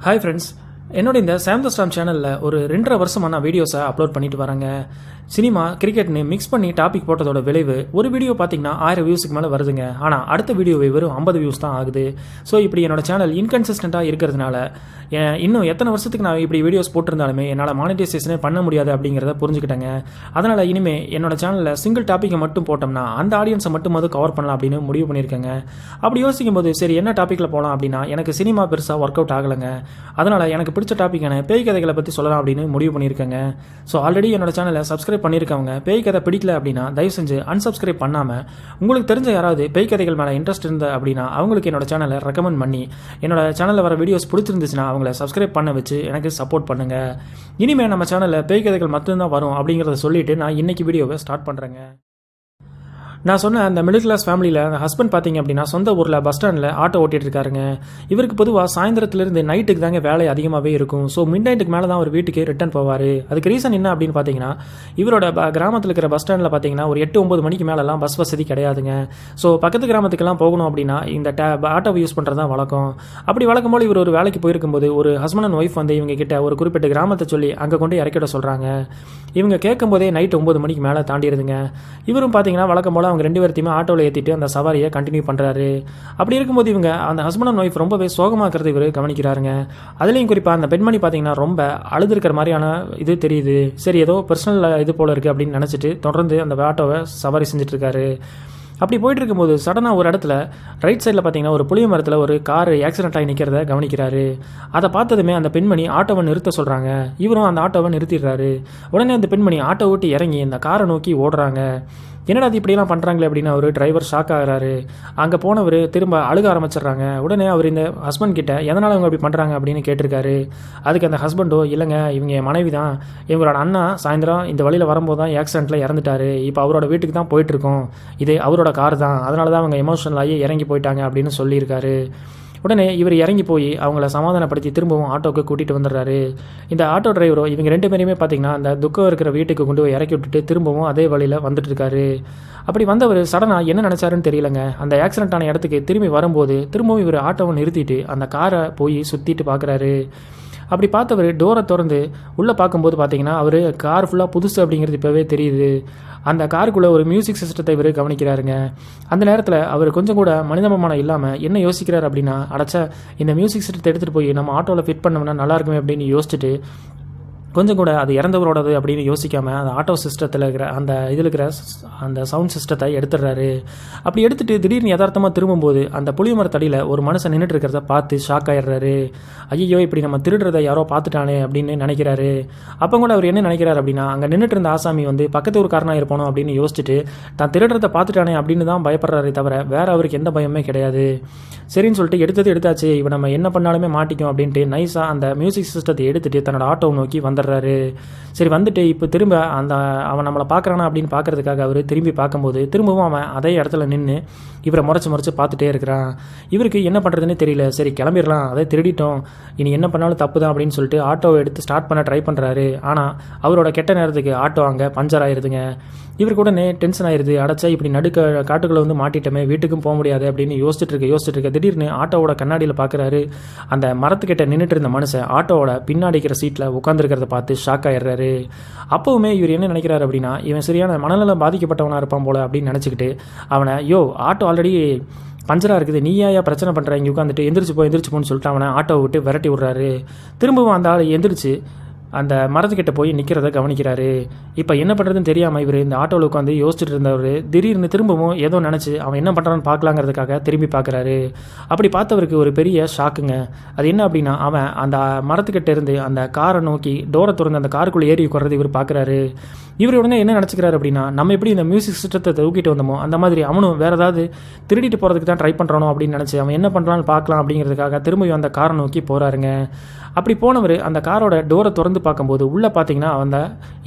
Hi friends, என்னோட இந்த சாம் ஸ்டாம் சேனலில் ஒரு ரெண்டரை வருஷமாக நான் வீடியோஸை அப்லோட் பண்ணிட்டு வரேங்க சினிமா கிரிக்கெட்னு மிக்ஸ் பண்ணி டாபிக் போட்டதோட விளைவு ஒரு வீடியோ பார்த்தீங்கன்னா ஆயிரம் வியூஸுக்கு மேலே வருதுங்க. ஆனால் அடுத்த வீடியோவை வெறும் ஐம்பது வியூஸ் தான் ஆகுது. ஸோ இப்படி என்னோட சேனல் இன்கன்சிஸ்டண்ட்டாக இருக்கிறதுனால இன்னும் எத்தனை வருஷத்துக்கு நான் இப்படி வீடியோஸ் போட்டிருந்தாலுமே என்னால் மானிட்டைசேஷனே பண்ண முடியாது அப்படிங்கிறத புரிஞ்சுக்கிட்டேங்க. அதனால் இனிமேல் என்னோட சேனலில் சிங்கிள் டாப்பிக்கை மட்டும் போட்டோம்னா அந்த ஆடியன்ஸை மட்டும் அது கவர் பண்ணலாம் அப்படின்னு முடிவு பண்ணியிருக்கேங்க. அப்படி யோசிக்கும் போது சரி என்ன டாப்பிக்கில் போகலாம் அப்படின்னா எனக்கு சினிமா பெருசாக ஒர்க் அவுட் ஆகலைங்க. அதனால் எனக்கு பிடிச்ச டாப்பிக்கான பேய் கதைகளை பற்றி சொல்லலாம் அப்படின்னு முடிவு பண்ணியிருக்கேங்க. ஸோ ஆல்ரெடி என்னோட சேனலை சப்ஸ்கிரைப் பண்ணியிருக்கவங்க பேய் கதை பிடிக்கல அப்படின்னா தயவு செஞ்சு அன்சப்ஸ்கிரைப் பண்ணாமல் உங்களுக்கு தெரிஞ்ச யாராவது பேய் கதைகள் மேலே இன்ட்ரெஸ்ட் இருந்த அப்படின்னா அவங்களுக்கு என்னோட சேனலை ரெக்கமெண்ட் பண்ணி என்னோட சேனலில் வர வீடியோஸ் பிடிச்சிருந்துச்சுன்னா அவங்கள சப்ஸ்கிரைப் பண்ண வச்சு எனக்கு சப்போர்ட் பண்ணுங்க. இனிமேல் நம்ம சேனலில் பேய் கதைகள் மட்டும்தான் வரும் அப்படிங்கிறத சொல்லிட்டு நான் இன்னைக்கு வீடியோவை ஸ்டார்ட் பண்ணுறேங்க நான் சொன்ன அந்த மிடில் கிளாஸ் ஃபேமிலியில் அந்த ஹஸ்பண்ட் பார்த்தீங்க அப்படின்னா சொந்த ஊரில் பஸ் ஸ்டாண்டில் ஆட்டோ ஓட்டிட்டு இருக்காருங்க. இவருக்கு பொதுவாக சாயந்தரத்துலேருந்து நைட்டுக்கு தாங்க வேலை அதிகமாகவே இருக்கும். ஸோ மிட் நைட்டுக்கு மேலே தான் ஒரு வீட்டுக்கு ரிட்டர்ன் போவார். அதுக்கு ரீசன் என்ன அப்படின்னு பார்த்தீங்கன்னா இவரோட கிராமத்தில் இருக்கிற பஸ் ஸ்டாண்டில் பார்த்தீங்கன்னா ஒரு எட்டு ஒம்பது மணிக்கு மேலெல்லாம் பஸ் வசதி கிடையாதுங்க. ஸோ பக்கத்து கிராமத்துக்கெல்லாம் போகணும் அப்படின்னா இந்த டே ஆட்டோவை யூஸ் பண்ணுறது தான் வழக்கம். அப்படி வழக்கம் போல் இவர் ஒரு வேலைக்கு போயிருக்கும்போது ஒரு ஹஸ்பண்ட் அண்ட் ஒய்ஃப் வந்து இவங்க கிட்ட ஒரு குறிப்பிட்ட கிராமத்தை சொல்லி அங்கே கொண்டு இறக்கிட சொல்கிறாங்க இவங்க கேட்கும்போதே நைட் ஒம்பது மணிக்கு மேலே தாண்டிடுதுங்க இவரும் பார்த்தீங்கன்னா வழக்கம் போல் அவங்க ரெண்டு பேர்த்தையுமே ஆட்டோவில் ஏற்றிட்டு அந்த சவாரியை கண்டினியூ பண்ணுறாரு அப்படி இருக்கும்போது இவங்க அந்த ஹஸ்பண்ட் அண்ட் ஒய்ஃப் ரொம்பவே சோகமாக்குறது இவர் கவனிக்கிறாருங்க. அதுலேயும் குறிப்பாக அந்த பெண்மணி பார்த்தீங்கன்னா ரொம்ப அழுதுருக்கிற மாதிரியான இது தெரியுது. சரி ஏதோ பர்சனல் இது போல் இருக்குது அப்படின்னு நினச்சிட்டு தொடர்ந்து அந்த ஆட்டோவை சவாரி செஞ்சுட்டு அப்படி போயிட்டு இருக்கும்போது சடனாக ஒரு இடத்துல ரைட் சைடில் பார்த்தீங்கன்னா ஒரு புளிய மரத்தில் ஒரு கார் ஆக்சிடென்ட் ஆகி நிற்கிறத கவனிக்கிறாரு. அதை பார்த்ததுமே அந்த பெண்மணி ஆட்டோவை நிறுத்த சொல்கிறாங்க இவரும் அந்த ஆட்டோவை நிறுத்திடுறாரு. உடனே அந்த பெண்மணி ஆட்டோ விட்டு இறங்கி அந்த காரை நோக்கி ஓடுறாங்க. என்னடா அது இப்படிலாம் பண்ணுறாங்களே அப்படின்னு அவர் டிரைவர் ஷாக் ஆகிறாரு. அங்கே போனவர் திரும்ப அழுக ஆரம்பிச்சிடுறாங்க. உடனே அவர் இந்த ஹஸ்பண்ட் கிட்ட எதனால் அவங்க அப்படி பண்ணுறாங்க அப்படின்னு கேட்டிருக்காரு. அதுக்கு அந்த ஹஸ்பண்டோ இல்லைங்க இவங்க என் மனைவி தான். இவங்களோட அண்ணா சாயந்தரம் இந்த வழியில் வரும்போது தான் ஆக்சிடென்ட்டில் இறந்துட்டாரு. இப்போ அவரோட வீட்டுக்கு தான் போயிட்டுருக்கோம் இது அவரோட கார் தான். அதனால தான் அவங்க எமோஷனல் ஆகி இறங்கி போயிட்டாங்க அப்படின்னு சொல்லியிருக்காரு. உடனே இவர் இறங்கி போய் அவங்கள சமாதானப்படுத்தி திரும்பவும் ஆட்டோவுக்கு கூட்டிகிட்டு வந்துடுறாரு. இந்த ஆட்டோ டிரைவரோ இவங்க ரெண்டு பேரையுமே பார்த்தீங்கன்னா அந்த துக்கம் இருக்கிற வீட்டுக்கு கொண்டு போய் இறக்கி விட்டுட்டு திரும்பவும் அதே வழியில் வந்துட்டு இருக்காரு. அப்படி வந்தவர் சடனாக என்ன நினச்சாருன்னு தெரியலங்க. அந்த ஆக்சிடென்ட் ஆன இடத்துக்கு திரும்பி வரும்போது திரும்பவும் இவர் ஆட்டோவை நிறுத்திட்டு அந்த காரை போய் சுற்றிட்டு பார்க்குறாரு அப்படி பார்த்தவர் டோரை திறந்து உள்ளே பார்க்கும்போது பார்த்தீங்கன்னா அவர் கார் ஃபுல்லாக புதுசு அப்படிங்கிறது இப்போவே தெரியுது. அந்த காருக்குள்ளே ஒரு மியூசிக் சிஸ்டத்தை இவர் கவனிக்கிறாருங்க. அந்த நேரத்தில் அவர் கொஞ்சம் கூட மனிதமமானம் இல்லாமல் என்ன யோசிக்கிறார் அப்படின்னா அடைச்சா இந்த மியூசிக் சிஸ்டத்தை எடுத்துகிட்டு போய் நம்ம ஆட்டோவில் ஃபிட் பண்ணோம்னா நல்லா இருக்குமே அப்படின்னு யோசிச்சுட்டு கொஞ்சம் கூட அது இறந்தவரோடது அப்படின்னு யோசிக்காமல் அந்த ஆட்டோ சிஸ்டத்தில் இருக்கிற அந்த இதில் இருக்கிற அந்த சவுண்ட் சிஸ்டத்தை எடுத்துடுறாரு. அப்படி எடுத்துட்டு திடீர்னு யதார்த்தமாக திரும்பும்போது அந்த புளிய மரத்தடியில் ஒரு மனுஷன் நின்றுட்டு இருக்கிறத பார்த்து ஷாக் ஆயிடுறாரு. ஐயோ இப்படி நம்ம திருடுறத யாரோ பார்த்துட்டானே அப்படின்னு நினைக்கிறாரு. அப்போ கூட அவர் என்ன நினைக்கிறாரு அப்படின்னா அங்கே நின்றுட்டு இருந்த ஆசாமி வந்து பக்கத்து ஒரு காரணம் இருப்பானோ அப்படின்னு யோசிச்சுட்டு தான் திருடுறத பார்த்துட்டானே அப்படின்னு தான் பயப்படுறாரே தவிர வேறு அவருக்கு எந்த பயமே கிடையாது. சரின்னு சொல்லிட்டு எடுத்தது எடுத்தாச்சு. இப்போ நம்ம என்ன பண்ணாலுமே மாட்டிக்கும் அப்படின்ட்டு நைஸாக அந்த மியூசிக் சிஸ்டத்தை எடுத்துட்டு தன்னோட ஆட்டோவை நோக்கி வந்துடுறாரு. சரி வந்துட்டு இப்போ திரும்ப அந்த அவன் நம்மளை பார்க்குறானா அப்படின்னு பார்க்கறதுக்காக அவர் திரும்பி பார்க்கும்போது திரும்பவும் அவன் அதே இடத்துல நின்று இவரை முறைச்சி முறைச்சி பார்த்துட்டே இருக்கிறான். இவருக்கு என்ன பண்ணுறதுன்னு தெரியல. சரி கிளம்பிடலாம். அதை திருடிட்டோம். இனி என்ன பண்ணாலும் தப்பு தான் அப்படின்னு சொல்லிட்டு ஆட்டோவை எடுத்து ஸ்டார்ட் பண்ண ட்ரை பண்ணுறாரு ஆனால் அவரோட கெட்ட நேரத்துக்கு ஆட்டோ அங்கே பஞ்சர் ஆயிருதுங்க. இவருக்கு உடனே டென்ஷன் ஆயிருது. அடைச்சா இப்படி நடுக்க காட்டுக்குள்ள வந்து மாட்டிட்டோமே வீட்டுக்கும் போக முடியாது அப்படின்னு யோசிச்சுட்டு இருக்க யோசிச்சுட்டு இருக்க திடீர்னு ஆட்டோவோட கண்ணாடியில் பார்க்குறாரு அந்த மரத்துக்கிட்ட நின்றுட்டு இருந்த மனுஷன் ஆட்டோவோட பின்னாடி இருக்கிற சீட்டில் உட்காந்துருக்கிறத பார்த்து ஷாக் ஆயிடுறாரு. அப்போவுமே இவர் என்ன நினைக்கிறாரு அப்படின்னா இவன் சரியான மனநலம் பாதிக்கப்பட்டவனாக இருப்பான் போல அப்படின்னு நினச்சிக்கிட்டு அவனை யோ ஆட்டோ ஆல்ரெடி பஞ்சராக இருக்குது. நீ ஏன் பிரச்சனை பண்ணுற இங்கே உட்காந்துட்டு எந்திரிச்சு போ எந்திரிச்சு போன்னு சொல்லிட்டு அவனை ஆட்டோவை விட்டு விரட்டி விட்றாரு. திரும்பவும் அந்த ஆள் எந்திரிச்சு அந்த மரத்துக்கிட்ட போய் நிற்கிறத கவனிக்கிறாரு. இப்போ என்ன பண்ணுறதுன்னு தெரியாமல் இவர் இந்த ஆட்டோவில் உட்காந்து யோசிச்சுட்டு இருந்தவர் திடீர்னு திரும்பவும் ஏதோ நினச்சி அவன் என்ன பண்ணுறான்னு பார்க்கலாங்கிறதுக்காக திரும்பி பார்க்குறாரு. அப்படி பார்த்தவருக்கு ஒரு பெரிய ஷாக்குங்க அது என்ன அப்படின்னா அவன் அந்த மரத்துக்கிட்ட இருந்து அந்த காரை நோக்கி டோரை திறந்து அந்த காருக்குள்ளே ஏறி உட்கார்றது இவர் பார்க்குறாரு. இவர் உடனே என்ன நினச்சிக்கிறாரு அப்படின்னா நம்ம எப்படி இந்த மியூசிக் சிஸ்டத்தை தூக்கிட்டு வந்தோமோ அந்த மாதிரி அவனும் வேறு ஏதாவது திருடிட்டு போகிறதுக்கு தான் ட்ரை பண்ணுறானோ அப்படின்னு நினச்சி அவன் என்ன பண்ணுறான்னு பார்க்கலாம் அப்படிங்கிறதுக்காக திரும்பி அந்த காரை நோக்கி போகிறாருங்க அப்படி போனவர் அந்த காரோட டோரை திறந்து பார்க்கும்போது உள்ளே பார்த்தீங்கன்னா அந்த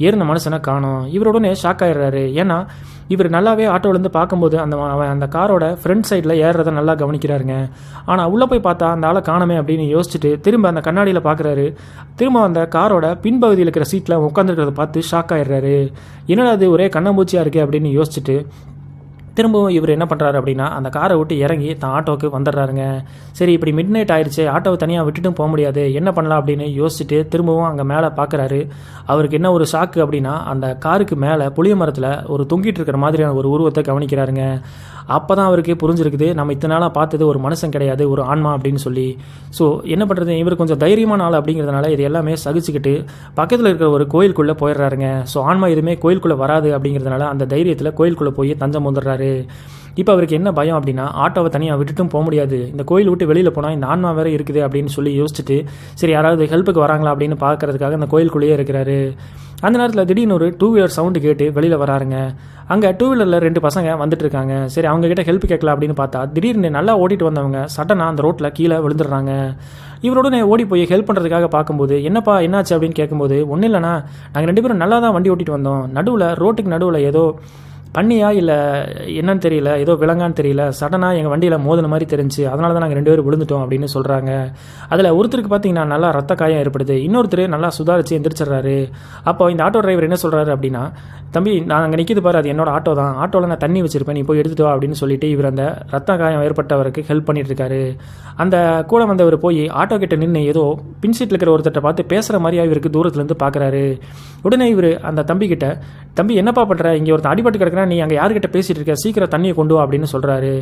ஏறின மனுஷனை காணும். இவருடனே ஷாக் ஆயிடுறாரு. ஏன்னா இவர் நல்லாவே ஆட்டோலேருந்து பார்க்கும்போது அந்த அவன் அந்த காரோட ஃப்ரண்ட் சைடில் ஏறுறத நல்லா கவனிக்கிறாருங்க. ஆனால் உள்ளே போய் பார்த்தா அந்த ஆளை காணமே அப்படின்னு யோசிச்சுட்டு திரும்ப அந்த கண்ணாடியில் பார்க்குறாரு. திரும்ப அந்த காரோட பின்பகுதியில் இருக்கிற சீட்டில் உட்காந்துருக்கிறத பார்த்து ஷாக் ஆயிடுறாரு. என்னடா அது ஒரே கண்ணம்பூச்சியாக இருக்கே அப்படின்னு யோசிச்சுட்டு திரும்பவும் இவர் என்ன பண்ணுறாரு அப்படின்னா அந்த காரை விட்டு இறங்கி தான் ஆட்டோவுக்கு வந்துடுறாருங்க. சரி இப்படி மிட் நைட் ஆயிடுச்சு ஆட்டோவை தனியாக விட்டுட்டும் போக முடியாது என்ன பண்ணலாம் அப்படின்னு யோசிச்சுட்டு திரும்பவும் அங்கே மேலே பார்க்குறாரு அவருக்கு என்ன ஒரு ஷாக்கு அப்படின்னா அந்த காருக்கு மேலே புளிய மரத்தில் ஒரு தொங்கிட்டு இருக்கிற மாதிரியான ஒரு உருவத்தை கவனிக்கிறாருங்க. அப்போ தான் அவருக்கு புரிஞ்சிருக்குது நம்ம இத்தனை நாளாக பார்த்தது ஒரு மனுஷன் கிடையாது ஒரு ஆன்மா அப்படின்னு சொல்லி. ஸோ என்ன பண்ணுறது இவர் கொஞ்சம் தைரியமான ஆள் அப்படிங்கிறதுனால இது எல்லாமே சகிச்சுக்கிட்டு பக்கத்தில் இருக்கிற ஒரு கோயிலுக்குள்ளே போயிடுறாருங்க. ஸோ ஆன்மா எதுவுமே கோயிலுக்குள்ளே வராது அப்படிங்கிறதுனால அந்த தைரியத்தில் கோயிலுக்குள்ளே போய் தஞ்சம் வந்துடுறாரு. இப்போ அவருக்கு என்ன பயம் அப்படின்னா ஆட்டோவை தனியாக விட்டுட்டும் போக முடியாது. இந்த கோயில் விட்டு வெளியில் போனால் இந்த ஆன்மா வேறு இருக்குது அப்படின்னு சொல்லி யோசிச்சுட்டு சரி யாராவது ஹெல்ப்புக்கு வராங்களா அப்படின்னு பார்க்கறதுக்காக அந்த கோயிலுக்குள்ளேயே இருக்கிறாரு. அந்த நேரத்தில் திடீர்னு ஒரு டூ வீலர் சவுண்டு கேட்டு வெளியில் வராருங்க. அங்கே டூ வீலரில் ரெண்டு பசங்க வந்துட்டு இருக்காங்க. சரி அவங்க கிட்ட ஹெல்ப் கேட்கலாம் அப்படின்னு பார்த்தா திடீர்னு நல்லா ஓட்டிட்டு வந்தவங்க சட்டனாக அந்த ரோட்டில் கீழே விழுந்துடுறாங்க. இவரோட ஓடி போய் ஹெல்ப் பண்ணுறதுக்காக பார்க்கும்போது என்னப்பா என்னாச்சு? அப்படின்னு கேட்கும்போது ஒன்றும் இல்லைண்ணா. நாங்கள் ரெண்டு பேரும் நல்லா தான் வண்டி ஓட்டிட்டு வந்தோம். நடுவில் ரோட்டுக்கு நடுவில் ஏதோ பண்ணியா இல்லை என்னன்னு தெரியல ஏதோ விலங்கான்னு தெரியல சடனாக எங்கள் வண்டியில் மோதின மாதிரி தெரிஞ்சு அதனால தான் நாங்கள் ரெண்டு பேரும் விழுந்துட்டோம் அப்படின்னு சொல்கிறாங்க அதில் ஒருத்தருக்கு பார்த்தீங்கன்னா நல்லா ரத்த காயம் ஏற்படுது இன்னொருத்தர் நல்லா சுதாரிச்சு எந்திரிச்சிடுறாரு. அப்போ இந்த ஆட்டோ டிரைவர் என்ன சொல்கிறாரு அப்படின்னா தம்பி நான் அங்கே நிற்கிது பாரு அது என்னோட ஆட்டோ தான். ஆட்டோவில் நான் தண்ணி வச்சுருப்பேன் நீ போய் எடுத்துட்டு வா அப்படின்னு சொல்லிட்டு இவர் அந்த ரத்த காயம் ஏற்பட்டவருக்கு ஹெல்ப் பண்ணிட்டு இருக்காரு. அந்த கூட வந்தவர் போய் ஆட்டோ கிட்ட நின்று ஏதோ பின் சீட்டில் இருக்கிற ஒருத்தட்ட பார்த்து பேசுகிற மாதிரியா இவருக்கு தூரத்துலேருந்து பார்க்குறாரு உடனே இவர் அந்த தம்பிக்கிட்ட தம்பி என்னப்பா பண்ணுற இங்கே ஒருத்தர் அடிபட்டு கிடக்கிற நீ அங்கே யார்கிட்ட பேசிட்டு இருக்க? சீக்கிரம் தண்ணியை கொண்டு வா அப்படின்னு சொல்கிறாரு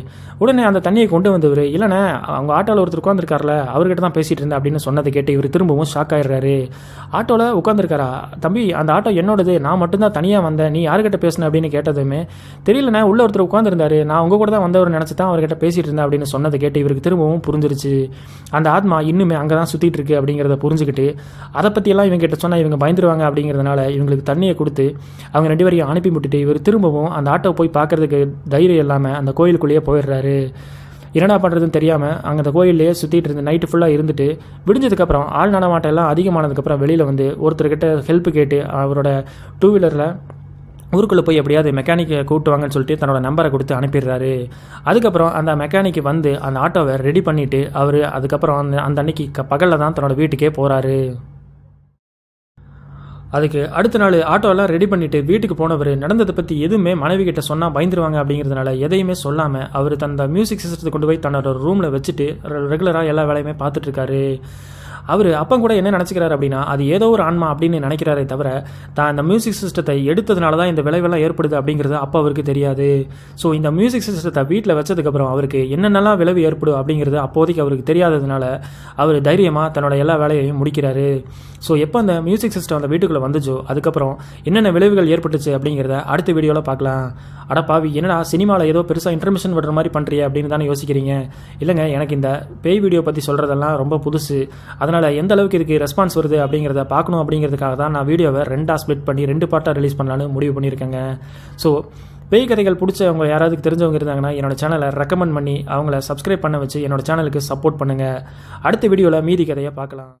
உடனே அந்த தண்ணியை கொண்டு வந்தவர் இல்லைண்ணே அவங்க ஆட்டோவில் ஒருத்தர் உட்காந்துருக்கார்ல அவர்கிட்ட தான் பேசிட்டு இருந்தேன் அப்படின்னு சொன்னதை கேட்டு இவர் திரும்பவும் ஷாக் ஆயிடுறாரு. ஆட்டோவில் உட்காந்துருக்காரா தம்பி அந்த ஆட்டோ என்னோடது நான் மட்டும்தான் தனியாக வந்தேன் நீ யார்கிட்ட பேசின? அப்படின்னு கேட்டதுமே தெரியலண்ணே உள்ள ஒருத்தர் உட்காந்துருந்தாரு நான் உங்க கூட தான் வந்தவர் நினச்சி தான் அவர்கிட்ட பேசிட்டு இருந்தேன் அப்படின்னு சொன்னதை கேட்டு இவருக்கு திரும்பவும் புரிஞ்சிருச்சு. அந்த ஆத்மா இன்னுமே அங்கே தான் சுற்றிட்டு இருக்கு அப்படிங்கிறத புரிஞ்சுக்கிட்டு அதை பற்றியெல்லாம் இவங்க கிட்ட சொன்னால் இவங்க பயந்துருவாங்க அப்படிங்கிறதுனால இவங்களுக்கு தண்ணியை கொடுத்து அவங்க ரெண்டு பேரையும் அனுப்பி விட்டுட்டு இவர் திரும்பவும் அந்த ஆட்டோ போய் பார்க்கறதுக்கு தைரியம் இல்லாமல் அந்த கோயிலுக்குள்ளேயே போயிடுறாரு. என்னடா பண்ணுறதுன்னு தெரியாமல் அங்கே அந்த கோயிலே சுற்றிட்டு இருந்து நைட்டு ஃபுல்லாக இருந்துட்டு விடிஞ்சதுக்கப்புறம் ஆள் நடமாட்டம் எல்லாம் அதிகமானதுக்கப்புறம் வெளியில் வந்து ஒருத்தர்கிட்ட ஹெல்ப் கேட்டு அவரோட டூ வீலரில் ஊருக்குள்ளே போய் எப்படியாவது மெக்கானிக்கை கூப்பிட்டு வாங்கன்னு சொல்லிட்டு தன்னோட நம்பரை கொடுத்து அனுப்பிடுறாரு. அதுக்கப்புறம் அந்த மெக்கானிக்கு வந்து அந்த ஆட்டோவை ரெடி பண்ணிவிட்டு அவர் அதுக்கப்புறம் அந்த அந்த அன்னைக்கு பகலில் தான் தன்னோட வீட்டுக்கே போகிறாரு அதுக்கு அடுத்த நாள் ஆட்டோலாம் ரெடி பண்ணிட்டு வீட்டுக்கு போனவர் நடந்ததை பற்றி எதுவுமே மனைவி கிட்ட சொன்னால் பயந்துருவாங்க அப்படிங்கிறதுனால எதையுமே சொல்லாமல் அவர் தந்த மியூசிக் சிஸ்டத்தை கொண்டு போய் தன்னோட ரூமில் வச்சுட்டு ரெகுலராக எல்லா வேலையுமே பார்த்துட்ருக்காரு அவர் அப்போ கூட என்ன நினச்சிக்கிறாரு அப்படின்னா அது ஏதோ ஒரு ஆன்மா அப்படின்னு நினைக்கிறாரே தவிர தான் இந்த மியூசிக் சிஸ்டத்தை எடுத்ததுனால தான் இந்த விளைவெல்லாம் ஏற்படுது அப்படிங்கிறது அப்போ அவருக்கு தெரியாது. ஸோ இந்த மியூசிக் சிஸ்டத்தை வீட்டில் வச்சதுக்கப்புறம் அவருக்கு என்னென்னலாம் விளைவு ஏற்படும் அப்படிங்கிறது அப்போதைக்கு அவருக்கு தெரியாததுனால அவர் தைரியமாக தன்னோட எல்லா வேலையையும் முடிக்கிறாரு. ஸோ எப்போ அந்த மியூசிக் சிஸ்டம் அந்த வீட்டுக்குள்ளே வந்துச்சோ அதுக்கப்புறம் என்னென்ன விளைவுகள் ஏற்பட்டுச்சு அப்படிங்கிறத அடுத்த வீடியோவில் பார்க்கலாம். அடப்பாவி பாவி என்னடா சினிமாவில் ஏதோ பெருசாக இன்ஃபர்மேஷன் விடுற மாதிரி பண்ணுறிய அப்படின்னு தானே யோசிக்கிறீங்க. இல்லைங்க எனக்கு இந்த பேய் வீடியோ பற்றி சொல்கிறதெல்லாம் ரொம்ப புதுசு. அதனால் எந்த அளவுக்கு இதுக்கு ரெஸ்பான்ஸ் வருது அப்படிங்கிறத பார்க்கணும் அப்படிங்கிறதுக்காக தான் நான் வீடியோவை ரெண்டாக ஸ்ப்ளிட் பண்ணி ரெண்டு பார்ட்டாக ரிலீஸ் பண்ணலான்னு முடிவு பண்ணியிருக்கேங்க. ஸோ பேய் கதைகள் பிடிச்சவங்க யாராவது தெரிஞ்சவங்க இருந்தாங்கன்னா என்னோட சேனலை ரெக்கமெண்ட் பண்ணி அவங்கள சப்ஸ்கிரைப் பண்ண வச்சு என்னோட சேனலுக்கு சப்போர்ட் பண்ணுங்கள் அடுத்த வீடியோவில் மீதி கதையை பார்க்கலாம்.